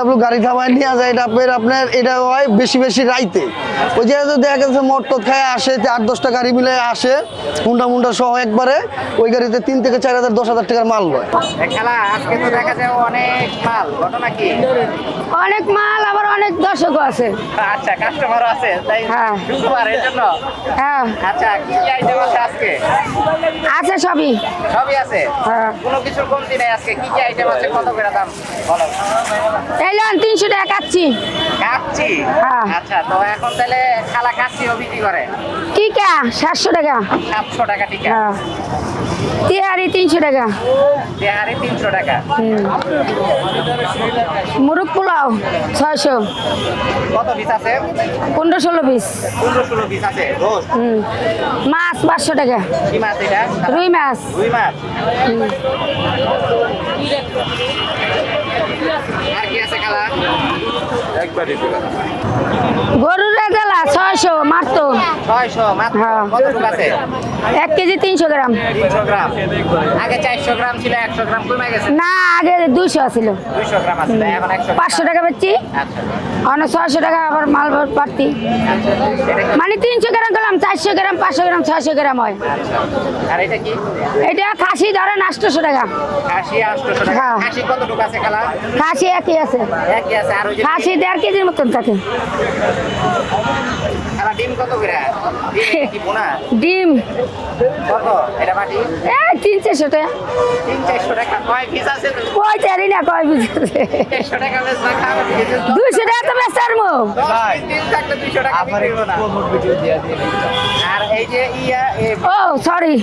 ডিএমডাব্লিউ গাড়ি থামায় নিয়ে যায় এটা আপনার আপনার এটা হয় বেশি বেশি রাইতে। ওই যে দেখা গেছে মটট খায় আসে যে আট দশটা গাড়ি মিলে আসে হুন্ডা মুন্ডা সহ একবারে ওই গাড়িতে তিন থেকে চার হাজার দশ হাজার টাকার মাল লয় এ খেলা আজকে তো দেখা যায় অনেক মাল ঘটনা কি? অনেক মাল আবার অনেক দর্শকও আছে। আচ্ছা কাস্টমার আছে তাই হ্যাঁ। শুক্রবার এর জন্য? হ্যাঁ। আচ্ছা কি কি আইটেম আছে আজকে? আছে সবই। সবই আছে? হ্যাঁ। কোনো কিছুর কমতি নেই আজকে কি কি আইটেম আছে কত করে দাম? বলো এলাম তিনশো টাকা কাচ্ছি হ্যাঁ। আচ্ছা তো এখন তাহলে খালা বিক্রি করে? টিকা সাতশো টাকা। সাতশো টাকা টিকা। হ্যাঁ। তিহারি তিনশো টাকা। বিহারি তিনশো টাকা। মুরগ পোলাও ছয়শো। কত পিস আছে? পনেরো ষোলো পিস পনেরো ষোলো পিস আছে? মাছ পাঁচশো টাকা। কি মাছ এটা? রুই মাছ। রুই মাছ। কি আছে খালা গরুর রেজালা ছয়শো মারতো। হ্যাঁ। আছে? এক কেজি তিনশো গ্রাম। তিনশো গ্রাম। আগে চারশো গ্রাম ছিল একশো গ্রাম কমে গেছে? না আগে দুইশো ছিল দুইশো গ্রাম আছে এখন একশো পাঁচশো টাকা আচ্ছা। অনেক ছয়শো টাকা আবার মাল পারতি আচ্ছা মানে তিনশো গ্রাম করলাম চারশো গ্রাম পাঁচশো গ্রাম ছয়শো গ্রাম হয়। আচ্ছা। আর এটা কি? এটা খাসি ধরেন আটশোশো টাকা। খাসি হ্যাঁ। একই আছে। খাসি দেড় কেজির মতন থাকে। ডিম কত করে? ডিম কি ডিম। কত? এটা বাটি এই তিন চারশো টাকা। তিন চারশো টাকা। কয় পিস আছে? কই চারি না কয় বুঝতে চারশো টাকা বেশ না খাওয়া দুইশো টাকা তো বেশ আর মো দিন থাকলে দুইশো টাকা। আর এই যে ইয়া এ ও সরি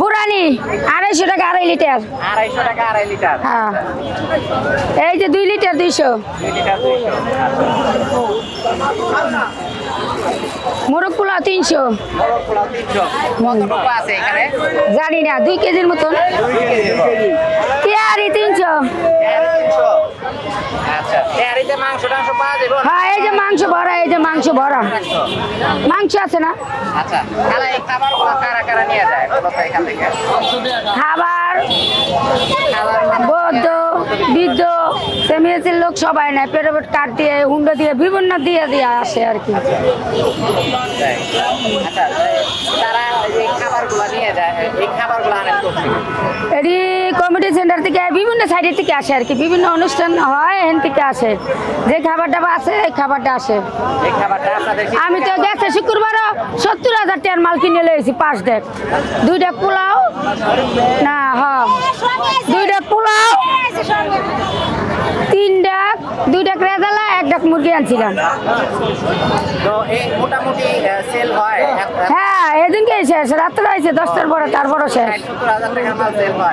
বুড়ানি আড়াইশো টাকা আড়াই লিটার। আড়াইশো টাকা আড়াই লিটার। হ্যাঁ। এই যে দুই লিটার দুইশো। দুই লিটার দুইশো। মোরগ পোলাও তিনশো জানি না দুই কেজির মতন। পেয়ারি তিনশো। আচ্ছা হ্যাঁ এই যে মাংস ভরা এই যে মাংস ভরা। মাংস আছে না? আচ্ছা খাবার বৌদ্ধ ফ্যামিলির লোক সবাই নেয় পেটে পেট কাঠ দিয়ে, হুন্ডো দিয়ে, বিভিন্ন দিয়ে দিয়ে আসে আর কি। কমিটি সেন্টার থেকে, বিভিন্ন সাইডের থেকে আসে আর কি, বিভিন্ন অনুষ্ঠান হয় থেকে আসে। যে খাবারটা আসে। আমি তো গেছে শুক্রবারও সত্তর হাজার টাকার মাল কিনে লেগেছি পাঁচ ডেক দুইটা পোলাও, না হ দুইটা পোলাও তিন ডাক দুই ডাক রেজালা এক ডাক মুরগি আনছিলাম হয় হ্যাঁ এদিনকে শেষ রাত্রে হয়েছে দশটার পরে তারপরও শেষ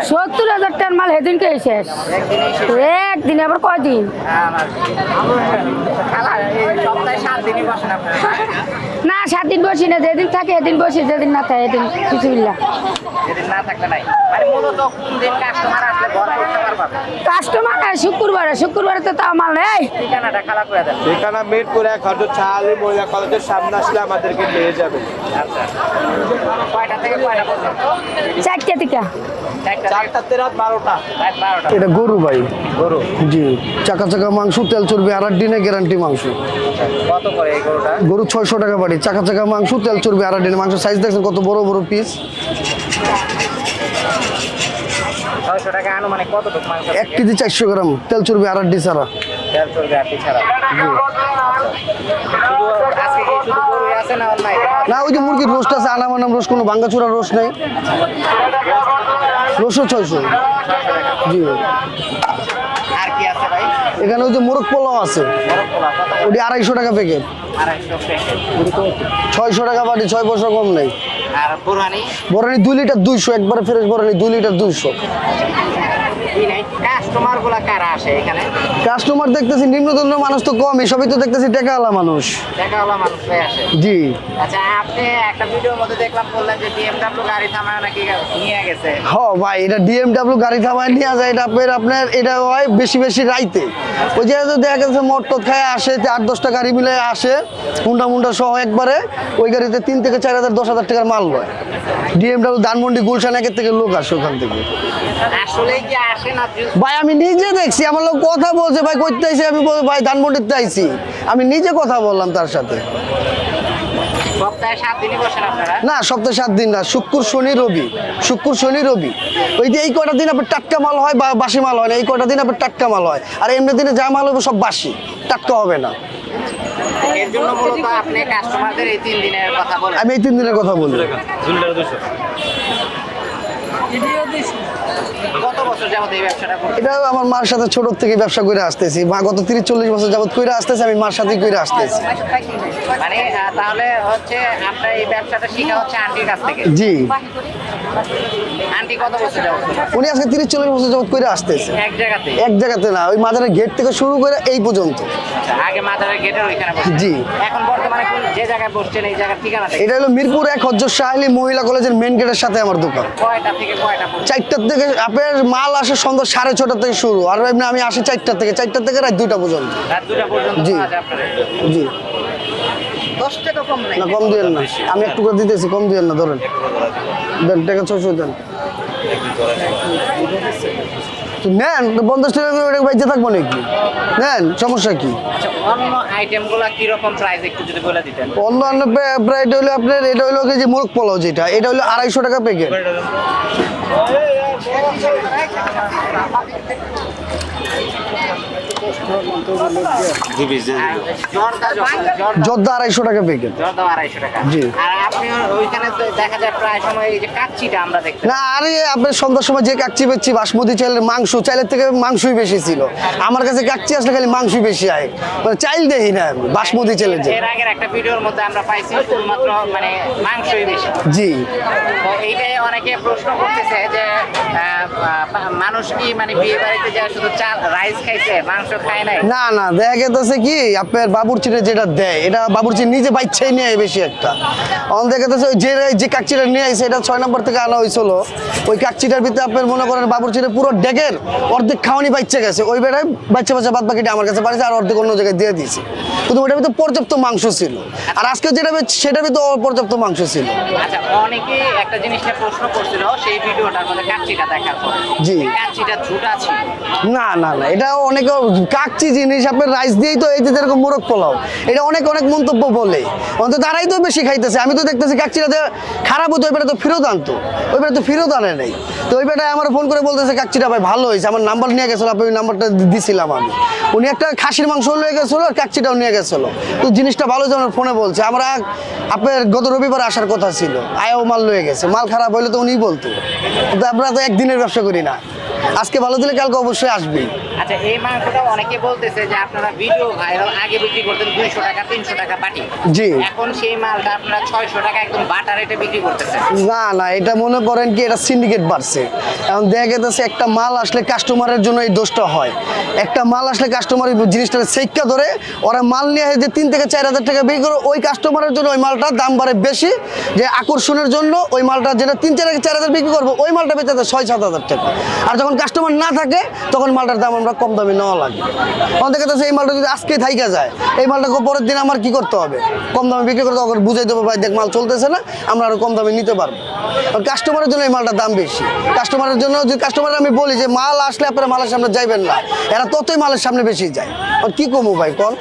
সত্তর হাজার টাকার মাল হয় সেদিনকে শেষ একদিন আবার কয়দিন সাত দিন বসি না যেদিন থাকে এদিন বসি যেদিন না থাকে এদিন কিছু ইল্লা যেদিন না থাকলে নাই। মানে মূলত কোন দিন কাস্টমার আসলে করতে পারবা? কাস্টমার শুক্রবারে শুক্রবারে তো তাও মাল নেই। ঠিকানাটা খালা করে দেন। ঠিকানা মিরপুর এক হাজার ছায়ালি মহিলা কলেজের সামনে আসলে আমাদেরকে পেয়ে যাবে। আচ্ছা। থেকে কয়টা পর্যন্ত? চারটে থেকে। এটা গরু ভাই। গরু। জি চাকা চাকা মাংস তেল চর্বি আর দিনে গ্যারান্টি মাংস। কত করে এই গরুটা? গরু ছয়শো টাকা বাড়ি। চাকা চাকা মাংস তেল চর্বি আর দিনে মাংস সাইজ দেখছেন কত বড় বড় পিস এক কেজি চারশো গ্রাম তেল চর্বি আর ডি ছাড়া। তেল চলবে আর কি ছাড়া শুধু আজকে শুধু গরুই আছে না অন্য item আছে? না ওই যে মুরগির রোস্ট আছে আনাম আনাম রোস্ট কোনো ভাঙ্গাচুরা রোস্ট নেই। রোস্টও ছয়শো। জি এখানে ওই যে মোরগ পোলাও আছে? ওটি আড়াইশো টাকা প্যাকেট। ছয়শো টাকা বাড়ি ছয় পয়সা কম নেই। বরানি দুই লিটার দুইশো একবারে ফ্রেশ বরানি দুই লিটার দুইশো। কাস্টমারগুলা কারা আসে এখানে? কাস্টমার দেখতেছি নিম্নতম মানুষ তো কম সবই তো দেখতেছি টেকাওয়ালা মানুষ। টাকাওয়ালা মানুষরাই আসে। জি। আচ্ছা আপনি একটা ভিডিওর মধ্যে দেখলাম বললেন যে বিএমডব্লিউ গাড়ি থামায় নাকি নিয়ে গেছে? হ ভাই এটা ডিএমডাব্লিউ গাড়ি থামায় নিয়ে যায় এটা আপনার আপনার এটা হয় বেশি বেশি রাইতে। ওই যে দেখা গেছে মটট খায় আসে আট দশটা গাড়ি মিলে আসে হুন্ডা মুন্ডা সহ একবারে ওই গাড়িতে তিন থেকে চার হাজার দশ হাজার টাকার মাল লয়। ডিএমডাব্লিউ ধানমন্ডি গুলশান একের থেকে লোক আসে ওখান থেকে। আসলেই কি আসে না ভাই আমি নিজে নিজে দেখছি আমার লোক কথা বলছে ভাই করতে আইছি আমি বলছি, ভাই ধানমন্ডিতে আইছি। আমি নিজে কথা বললাম তার সাথে। সপ্তাহে সাত দিনই বসেন আপনারা? না সপ্তাহে সাত দিন না শুক্র শনি রবি। শুক্র শনি রবি। ওই যে এই কটা দিন আপনার টাটকা মাল হয় বা বাসি মাল হয় না এই কটা দিন আপনার টাটকা মাল হয়। আর এমনি দিনে যা মাল হবে সব বাসি টাটকা হবে না। এর জন্য মূলত আপনি কাস্টমারদের এই তিন দিনের কথা বলেন। আমি এই তিন দিনের কথা বলি। কত বছর যাবত এই ব্যবসাটা করছেন? এটা আমার মার সাথে ছোট থেকে ব্যবসা করে আসতেছি। মা গত তিরিশ চল্লিশ বছর যাবত করে আসতেছে আমি মার সাথেই করে আসতেছি। মানে তাহলে হচ্ছে আপনার এই ব্যবসাটা শেখা হচ্ছে আন্টির কাছ থেকে। জি। আন্টি কত বছর যাবত? উনি আজকে তিরিশ চল্লিশ বছর যাবত করে আসতেছে। এক জায়গাতে? এক জায়গাতে না ওই মাদারের গেট থেকে শুরু করে এই পর্যন্ত। আগে মাজারের গেটের ওইখানে জি। এখন বর্তমানে কোন যে জায়গায় বসছেন এই জায়গার ঠিকানা এটা হলো মিরপুর এক হজর শাহলি মহিলা কলেজের মেন গেটের সাথে আমার দোকান। কয়টা থেকে কয়টা পর্যন্ত? চারটার থেকে আপনার মাল আসে সন্ধ্যা সাড়ে ছটা থেকে শুরু। আর এমনি আমি আসি চারটার থেকে চারটার থেকে রাত দুইটা পর্যন্ত। রাত দুটা পর্যন্ত জি। জি। দশ টাকা কম নাই। না কম দিয়েন না। আমি একটু করে দিতেছি কম দিয়েন না ধরেন। দেন টাকা ছশো দেন। তো নেন তো পঞ্চাশ টাকা করে বাইচে থাকব নাকি? নেন সমস্যা কি? আচ্ছা অন্য আইটেমগুলো কীরকম প্রাইস একটু যদি বলে দিতেন? অন্য অন্য প্রাইট হলো আপনার এটা হলো কি যে মোরগ পোলাও যেটা এটা হলো আড়াইশো টাকা প্যাকেট জর্দা যখন জর্দা আড়াইশো টাকা প্যাকেট জর্দা আড়াইশো টাকা। জি। আর আপনি ওইখানে তো দেখা যায় প্রায় সময় এই যে কাচ্চিটা আমরা না আরে আপনার সন্ধ্যার সময় যে কাচ্চি পেচ্ছি বাসমতি চাইলের মাংস চাইলের থেকে মাংসই বেশি ছিল। আমার কাছে কাচ্চি আসলে খালি মাংসই বেশি আয়। মানে চাইল দেখি না বাসমতি চাইলের যে। এর আগের একটা ভিডিওর মধ্যে আমরা পাইছি শুধুমাত্র মানে মাংসই বেশি। জি। তো এইটাই অনেকে প্রশ্ন করতেছে যে আহ, আহ, মানুষ কি মানে বিয়ে বাড়িতে যায় শুধু চাল রাইস খাইছে মাংস খায় নাই? না না দেখা গেতেছে কি আপনার বাবুরচিটা যেটা দেয় এটা বাবুরচি নিজে বাচ্চাই নিয়ে আয় বেশি একটা। অন দেখা গেছে ওই যে যে কাকচিটা নিয়ে আইছে এটা ছয় নম্বর থেকে আনা হয়েছিল ওই কাকচিটার ভিতরে আপনার মনে করেন বাবুরচিটা পুরো ডেকের অর্ধেক খাওয়ানি বাচ্চা গেছে। ওই বেড়ায় বাচ্চা বাচ্চা বাদ বাকিটা আমার কাছে পাঠিয়েছে আর অর্ধেক অন্য জায়গায় দিয়ে দিয়েছে। কিন্তু ওটার ভিতরে পর্যাপ্ত মাংস ছিল। আর আজকে যেটা সেটার ভিতরে অপর্যাপ্ত মাংস ছিল। আচ্ছা অনেকে একটা জিনিসটা প্রশ্ন করছিল সেই ভিডিওটার মধ্যে কাচ্চিটা দেখার পর। জি। কাচ্চিটা ঝুটা ছিল। না না না এটা অনেকে কাকচি জিনিস আপনার রাইস দিয়েই তো, এই যে যেরকম মোরগ পোলাও, এটা অনেক অনেক মন্তব্য বলে। অন্তত তারাই তো বেশি খাইতেছে। আমি তো দেখতেছি কাকচিটা যে খারাপ হতো ওই বেটা তো ফেরত আনতো। ওই বেটা তো ফেরত আনে নাই। তো ওই বেটায় আমার ফোন করে বলতেছে কাকচিটা ভাই, ভালো হয়েছে। আমার নাম্বার নিয়ে গেছিল আপনি নাম্বারটা দিছিলাম আমি। উনি একটা খাসির মাংস নিয়ে গেছিল আর কাকচিটাও নিয়ে গেছিল। তো জিনিসটা ভালো হয়েছে ফোনে বলছে। আমরা আপনার গত রবিবার আসার কথা ছিল। আয়ও মাল লয়ে গেছে। মাল খারাপ হইলে তো উনিই বলতো। আমরা তো একদিনের ব্যবসা করি না। আজকে ভালো দিলে কালকে অবশ্যই আসবে। আচ্ছা এই মাংসটা অনেকে বলতেছে যে আপনারা ভিডিও ভাইরাল আগে বিক্রি করতেন দুইশো টাকা তিনশো টাকা পাটি জি। এখন সেই মালটা আপনারা ছয়শো টাকা একদম বাটা রেটে বিক্রি করতেছেন। না না এটা মনে করেন কি এটা সিন্ডিকেট বাড়ছে। এখন দেখা গেছে একটা মাল আসলে কাস্টমারের জন্য এই দোষটা হয়। একটা মাল আসলে কাস্টমার জিনিসটা সেক্কা ধরে ওরা মাল নিয়ে যে তিন থেকে চার হাজার টাকা বিক্রি করে ওই কাস্টমারের জন্য ওই মালটার দাম বাড়ে বেশি। যে আকর্ষণের জন্য ওই মালটা যেটা তিন চার চার হাজার বিক্রি করব ওই মালটা বেচে দেয় ছয় সাত হাজার টাকা। আর যখন কাস্টমার না থাকে তখন মালটার দাম আমরা কম দামে নেওয়া লাগে। তখন দেখা যাচ্ছে এই মালটা যদি আজকে থাইকা যায় এই মালটা পরের দিন আমার কি করতে হবে? কম দামে বিক্রি করতে তখন বুঝাই দেবো ভাই দেখ মাল চলতেছে না আমরা আরও কম দামে নিতে পারব। কাস্টমারের জন্য এই মালটার দাম বেশি। কাস্টমারের জন্য যদি কাস্টমার আমি বলি যে মাল আসলে আপনারা মালের সামনে যাইবেন না এরা ততই মালের সামনে বেশি যায়। আর কি কমু ভাই কল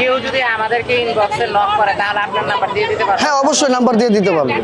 কেউ যদি আমাদেরকে ইনবক্সে নক করে তাহলে আপনার নাম্বার দিয়ে দিতে পারবেন হ্যাঁ অবশ্যই নাম্বার দিয়ে দিতে পারব।